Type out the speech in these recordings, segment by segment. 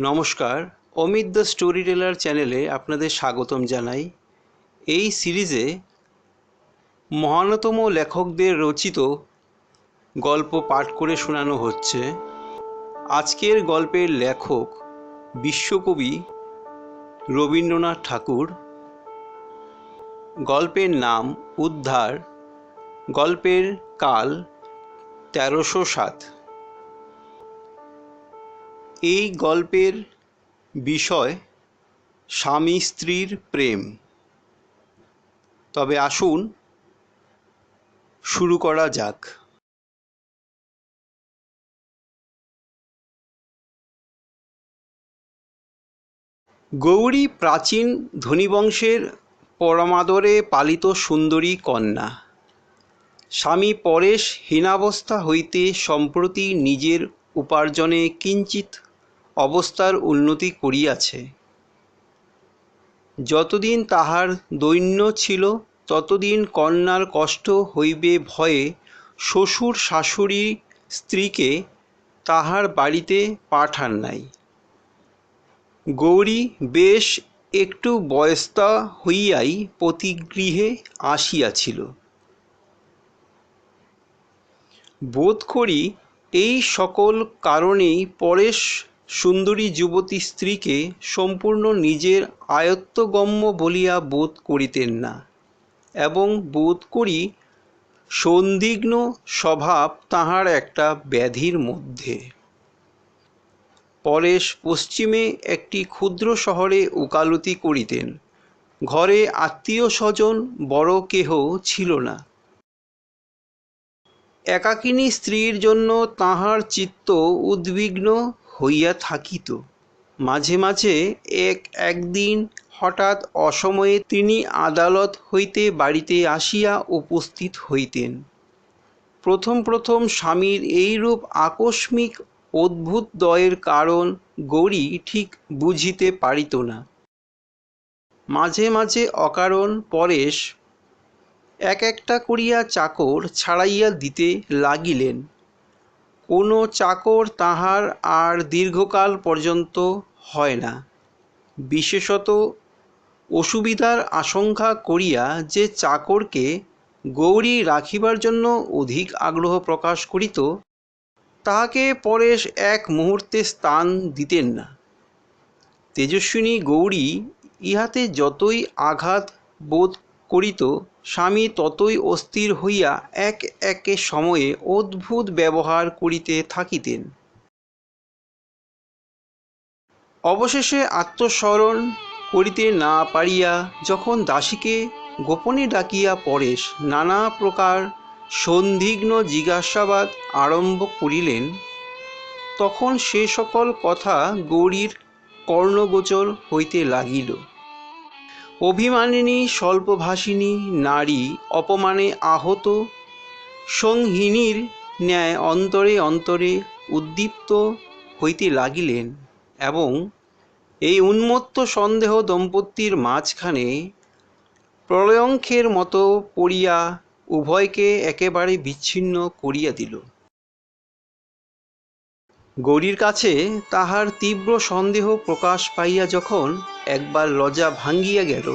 নমস্কার, Amit the story teller চ্যানেলে আপনাদের স্বাগতম জানাই। এই সিরিজে মহানতম লেখকদের রচিত গল্প পাঠ করে শোনানো হচ্ছে। আজকের গল্পের লেখক বিশ্বকবি রবীন্দ্রনাথ ঠাকুর। গল্পের নাম উদ্ধার। গল্পের কাল তেরোশো সাত। এই গল্পের বিষয় স্বামী স্ত্রীর প্রেম। তবে আসুন শুরু করা যাক। গৌরী প্রাচীন ধনীবংশের পরমাদরে পালিত সুন্দরী কন্যা। স্বামী পরেশ হীনাবস্থা হইতে সম্প্রতি নিজের উপার্জনে কিঞ্চিত অবস্থার উন্নতি করিয়াছে। যতদিন তাহার দৈন্য ছিল, ততদিন কন্যার কষ্ট হইবে ভয়ে শ্বশুর শাশুড়ি স্ত্রীকে তাহার বাড়িতে পাঠান নাই। গৌরী বেশ একটু বয়স্তা হইয়াই প্রতিগৃহে আসিয়াছিল। বোধ করি এই সকল কারণেই পরেশ সুন্দরী যুবতী স্ত্রীকে সম্পূর্ণ নিজের আয়ত্তগম্য বলিয়া বোধ করিতেন না এবং বোধ করি সন্দিগ্ন স্বভাব তাহার একটা ব্যাধির মধ্যে। পরেশ পশ্চিমে একটি ক্ষুদ্র শহরে উকালতি করিতেন। ঘরে আত্মীয় স্বজন বড় কেহ ছিল না। একাকিনী স্ত্রীর জন্য তাহার চিত্ত উদ্বিগ্ন হইয়া থাকিত। মাঝে মাঝে এক একদিন হঠাৎ অসময়ে তিনি আদালত হইতে বাড়িতে আসিয়া উপস্থিত হইতেন। প্রথম প্রথম স্বামীর এইরূপ আকস্মিক অদ্ভুত দয়ের কারণ গৌরী ঠিক বুঝিতে পারিত না। মাঝে মাঝে অকারণ পরেশ এক একটা করিয়া চাকর ছাড়াইয়া দিতে লাগিলেন। কোনো চাকর তাহার আর দীর্ঘকাল পর্যন্ত হয় না। বিশেষত অসুবিধার আশঙ্কা করিয়া যে চাকরকে গৌরী রাখিবার জন্য অধিক আগ্রহ প্রকাশ করিত, তাহাকে পরেশ এক মুহূর্তে স্থান দিতেন না। তেজস্বিনী গৌরী ইহাতে যতই আঘাত বোধ করিত, স্বামী ততই অস্থির হইয়া এক একে সময়ে অদ্ভুত ব্যবহার করিতে থাকিতেন। অবশেষে আত্মস্মরণ করিতে না পারিয়া যখন দাসীকে গোপনে ডাকিয়া পরেশ নানা প্রকার সন্দিগ্ন জিজ্ঞাসাবাদ আরম্ভ করিলেন, তখন সে সকল কথা গৌরীর কর্ণগোচর হইতে লাগিল। অভিমানিনী, স্বল্পভাষিনী, নারী, অপমানে আহত, সংহিনীর ন্যায় অন্তরে অন্তরে উদ্দীপ্ত হইতে লাগিলেন এবং এই উন্মত্ত সন্দেহ দম্পতির মাঝখানে প্রলয়ঙ্কের মতো পড়িয়া উভয়কে একেবারে বিচ্ছিন্ন করিয়া দিল। গৌরীর কাছে তাহার তীব্র সন্দেহ প্রকাশ পাইয়া যখন একবার লজ্জা ভাঙ্গিয়া গেল,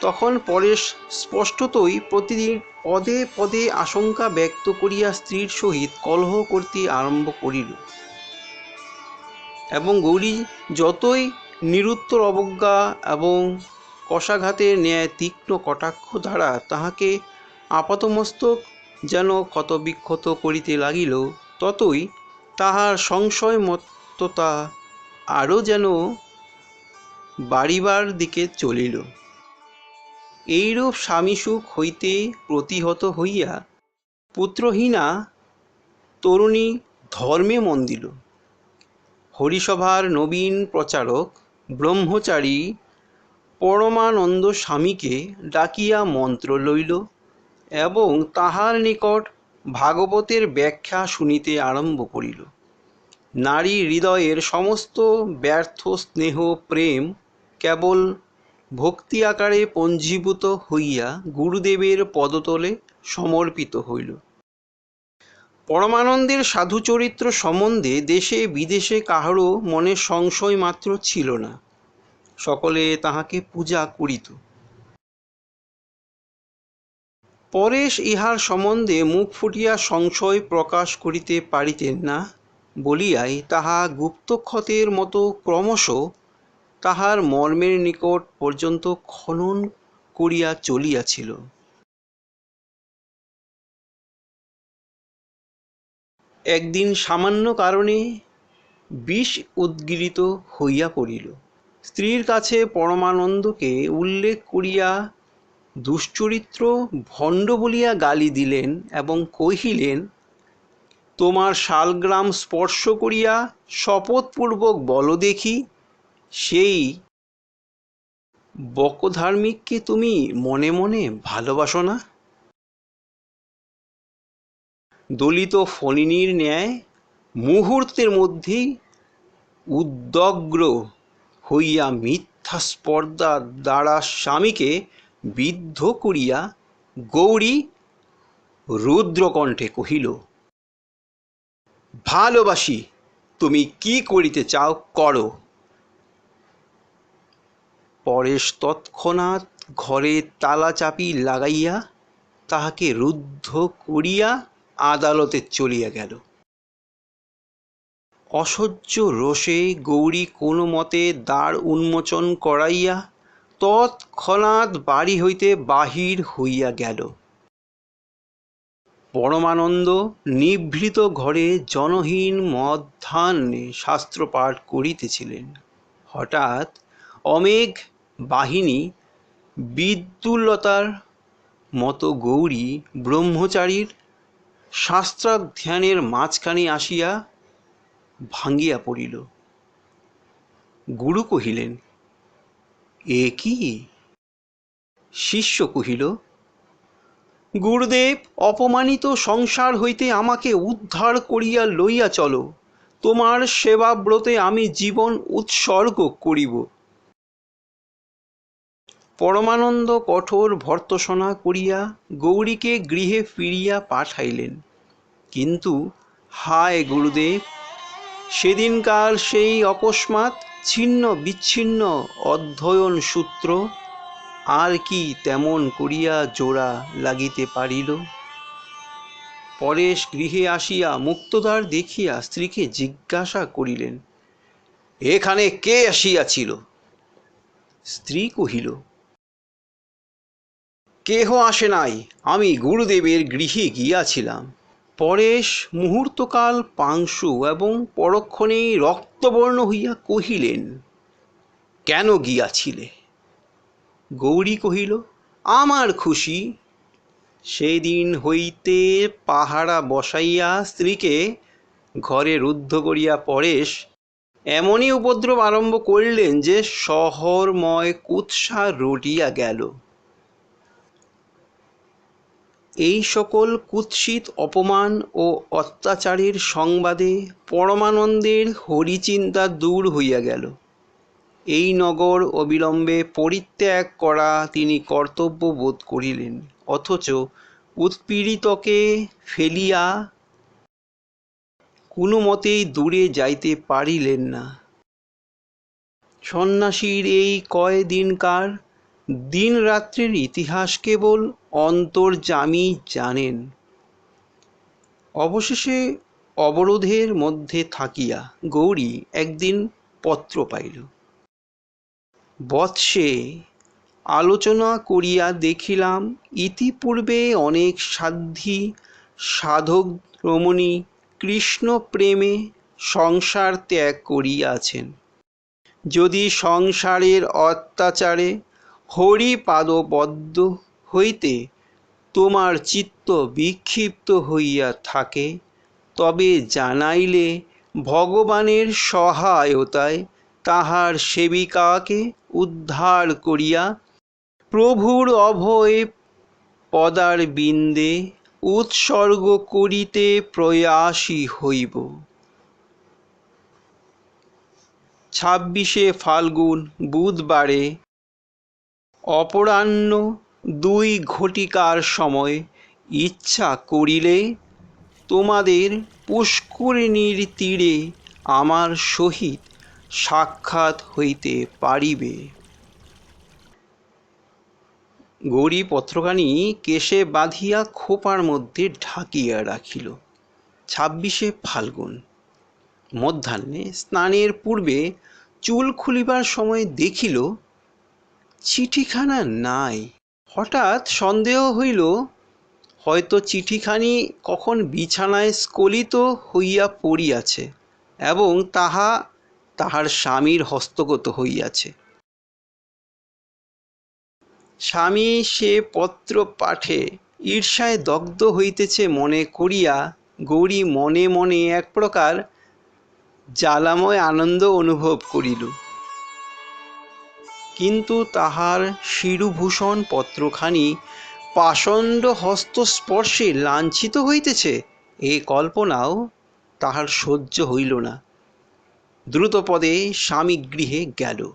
তখন পরেশ স্পষ্টতই প্রতিদিন পদে পদে আশঙ্কা ব্যক্ত করিয়া স্ত্রীর সহিত কলহ করতে আরম্ভ করিল। এবং গৌরী যতই নিরুত্তর অবজ্ঞা এবং কষাঘাতের ন্যায় তীক্ষ্ণ কটাক্ষ দ্বারা তাহাকে আপাতমস্তক যেন ক্ষতবিক্ষত করিতে লাগিল, ততই তাহার সংশয় মত্ততা আরও যেন বাড়িবার দিকে চলিল। এইরূপ স্বামীসুখ হইতে প্রতিহত হইয়া পুত্রহীনা তরুণী ধর্মে মন দিল হরিসভার নবীন প্রচারক, ব্রহ্মচারী পরমানন্দ স্বামীকে ডাকিয়া মন্ত্র লইল এবং তাহার নিকট ভাগবতের ব্যাখ্যা শুনিতে আরম্ভ করিল। নারী হৃদয়ের সমস্ত ব্যর্থ স্নেহ প্রেম কেবল ভক্তি আকারে পঞ্জীভূত হইয়া গুরুদেবের পদতলে সমর্পিত হইল। পরমানন্দের সাধু চরিত্র সম্বন্ধে দেশে বিদেশে কাহারও মনে সংশয় মাত্র ছিল না। সকলে তাহাকে পূজা করিত। পরেশ ইহার সম্বন্ধে মুখ ফুটিয়া সংশয় প্রকাশ করিতে পারিতেন না, বলিয়াই তাহা গুপ্তক্ষতের মতো ক্রমশ তাহার মর্মের নিকট পর্যন্ত খনন করিয়া চলিয়াছিল। একদিন সামান্য কারণে বিষ উদ্গীরিত হইয়া পড়িল। স্ত্রীর কাছে পরমানন্দকে উল্লেখ করিয়া দুশ্চরিত্র ভণ্ড বলিয়া গালি দিলেন এবং কহিলেন, তোমার শালগ্রাম স্পর্শ করিয়া শপথপূর্বক বল দেখি, সেই বকধার্মিককে তুমি মনে মনে ভালোবাসো না? দলিত ফণিনীর ন্যায় মুহূর্তের মধ্যেই উদ্যগ্র হইয়া মিথ্যা স্পর্ধার দ্বারা স্বামীকে বিদ্ধ করিয়া গৌরী রুদ্রকণ্ঠে কহিল, ভালোবাসি, তুমি কি করিতে চাও, করো। পরেশ তৎক্ষণাৎ ঘরে তালা চাপি লাগাইয়া তাহাকে রুদ্ধ করিয়া আদালতে চলিয়া গেল। অসহ্য রোষে গৌরী কোনো মতে দ্বার উন্মোচন করাইয়া তৎক্ষণাৎ বাড়ি হইতে বাহির হইয়া গেল। পরমানন্দ নিভৃত ঘরে জনহীন মধ্যাহ্নে শাস্ত্রপাঠ করিতেছিলেন। হঠাৎ অমেঘ বাহিনী বিদ্যুল্লতার মতো গৌরী ব্রহ্মচারীর শাস্ত্রাধ্যানের মাঝখানে আসিয়া ভাঙ্গিয়া পড়িল। গুরু কহিলেন এ কি? শিষ্য কহিল, গুরুদেব, অপমানিত সংসার হইতে আমাকে উদ্ধার করিয়া লইয়া চলো। তোমার সেবাব্রতে আমি জীবন উৎসর্গ করিব। পরমানন্দ কঠোর ভর্তসনা করিয়া গৌরীকে গৃহে ফিরিয়া পাঠাইলেন। কিন্তু, হায় গুরুদেব, সেদিনকার সেই অকস্মাৎ ছিন্ন বিচ্ছিন্ন অধ্যয়ন সূত্র আর কি তেমন করিয়া জোড়া লাগিতে পারিল? পরেশ গৃহে আসিয়া মুক্তদ্বার দেখিয়া স্ত্রীকে জিজ্ঞাসা করিলেন, এখানে কে আসিয়াছিল? স্ত্রী কহিল, কেহ আসে নাই, আমি গুরুদেবের গৃহে গিয়াছিলাম। পরেশ মুহূর্তকাল পাংশু এবং পরক্ষণেই রক্তবর্ণ হইয়া কহিলেন, কেন গিয়াছিলে? গৌরী কহিল, আমার খুশি। সেই দিন হইতে পাহারা বসাইয়া স্ত্রীকে ঘরে রুদ্ধ করিয়া পরেশ এমনই উপদ্রব আরম্ভ করিলেন যে শহরময় কুৎসা রটিয়া গেল। এই সকল কুৎসিত অপমান ও অত্যাচারের সংবাদে পরমানন্দের হরিচিন্তা দূর হইয়া গেল। এই নগর অবিলম্বে পরিত্যাগ করা তিনি কর্তব্য বোধ করিলেন, অথচ উৎপীড়িতকে ফেলিয়া কোনো মতেই দূরে যাইতে পারিলেন না। সন্ন্যাসীর এই কয় দিনকার দিন রাত্রির ইতিহাস কেবল অন্তর্যামী জানেন। অবশেষে অবরোধের মধ্যে থাকিয়া গৌরী একদিন পত্র পাইল। বৎসে আলোচনা করিয়া দেখিলাম, ইতিপূর্বে অনেক সাধ্বী সাধক রমণী কৃষ্ণ প্রেমে সংসার ত্যাগ করিয়াছেন। যদি সংসারের অত্যাচারে হরিপাদবদ্ধ হইতে তোমার চিত্ত বিক্ষিপ্ত হইয়া থাকে, তবে জানাইলে ভগবানের সহায়তায় তাহার সেবিকাকে উদ্ধার করিয়া প্রভুর অভয় পদার বিন্দে উৎসর্গ করিতে প্রয়াসী হইব। ছাব্বিশে ফাল্গুন বুধবারে অপরাহ্ন দুই ঘটিকার সময় ইচ্ছা করিলে তোমাদের পুষ্করিণীর তীরে আমার সহিত সাক্ষাৎ হইতে পারিবে। গৌরী পত্রখানি কেশে বাঁধিয়া খোপার মধ্যে ঢাকিয়া রাখিল। ছাব্বিশে ফাল্গুন। মধ্যাহ্নে স্নানের পূর্বে চুল খুলিবার সময় দেখিল চিঠিখানা নাই। হঠাৎ সন্দেহ হইল, হয়তো চিঠিখানি কখন বিছানায় স্খলিত হইয়া পড়িয়াছে এবং তাহা তাহার স্বামীর হস্তগত হইয়াছে। স্বামী সে পত্র পাঠে ঈর্ষায় দগ্ধ হইতেছে মনে করিয়া গৌরী মনে মনে এক প্রকার জ্বালাময় আনন্দ অনুভব করিল। কিন্তু তাহার শিরুভূষণ পত্রখানি পাষণ্ড হস্তস্পর্শে লাঞ্ছিত হইতেছে। এ কল্পনাও তাহার সহ্য হইল না। দ্রুতপদে স্বামী গৃহে গেল।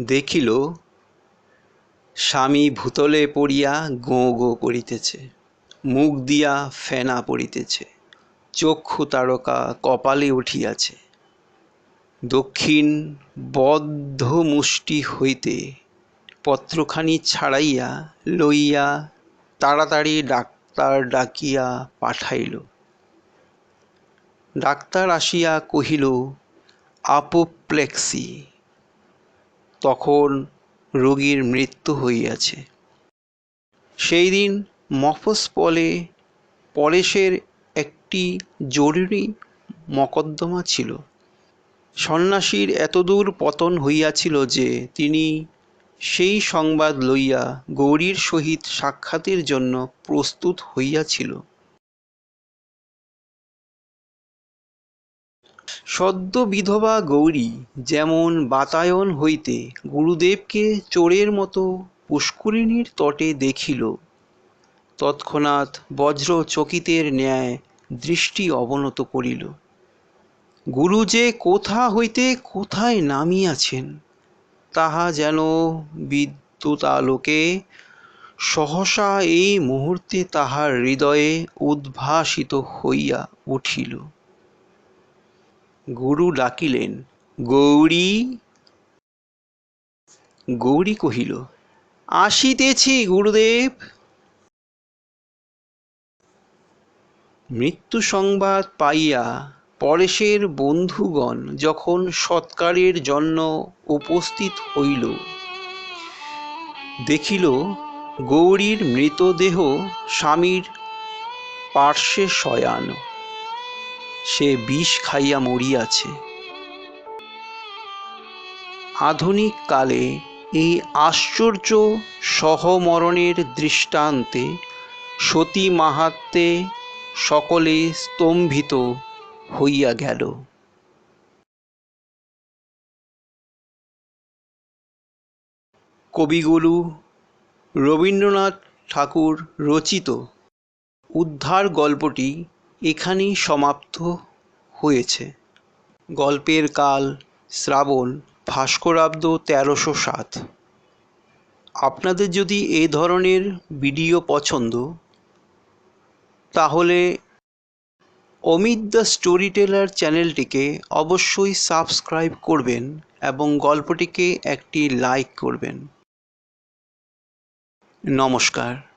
দেখিল, স্বামী ভূতলে পড়িয়া গোঁ গোঁ করিতেছে, মুখ দিয়া ফেনা পড়িতেছে, চক্ষু তারকা কপালে উঠিয়াছে। দক্ষিণ বদ্ধ মুষ্টি হইতে পত্রখানি ছাড়াইয়া লইয়া তাড়াতাড়ি ডাক্তার ডাকিয়া পাঠাইল। ডাক্তার আসিয়া কহিল, আপোপ্লেক্সি। তখন রোগীর মৃত্যু হইয়াছে। সেই দিন মফস্বলে পরেশের একটি জরুরি মকদ্দমা ছিল। সন্ন্যাসীর এতদূর পতন হইয়াছিল যে তিনি সেই সংবাদ লইয়া গৌরীর সহিত সাক্ষাতের জন্য প্রস্তুত হইয়াছিল। সদ্য বিধবা গৌরী যেমন বাতায়ন হইতে গুরুদেবকে চোরের মতো পুষ্করিণীর তটে দেখিল, তৎক্ষণাৎ বজ্র চকিতের ন্যায় দৃষ্টি অবনত করিল। গুরু যে কোথা হইতে কোথায় নামিয়াছেন, তাহা যেন বিদ্যুতালোকে সহসা এই মুহূর্তে তাহার হৃদয়ে উদ্ভাসিত হইয়া উঠিল। গুরু ডাকিলেন, গৌরী! গৌরী কহিল, আসিতেছি গুরুদেব। মৃত্যু সংবাদ পাইয়া পরেশের বন্ধুগণ যখন সৎকারের জন্য উপস্থিত হইল, দেখিল গৌরীর মৃতদেহ স্বামীর পার্শ্বে শয়ান। সে বিষ খাইয়া মরিয়াছে। আধুনিক কালে এই আশ্চর্য সহমরণের দৃষ্টান্তে সতী মাহাত্মে সকলে স্তম্ভিত হইয়া গেল। কবিগুরু রবীন্দ্রনাথ ঠাকুর রচিত উদ্ধার গল্পটি এখানেই সমাপ্ত হয়েছে। গল্পের কাল শ্রাবণ ভাস্করাব্দ তেরোশো সাত। আপনাদের যদি এ ধরনের ভিডিও পছন্দ, তাহলে অমিত দ্য স্টোরি টেলার চ্যানেলটিকে অবশ্যই সাবস্ক্রাইব করবেন এবং গল্পটিকে একটি লাইক করবেন। নমস্কার।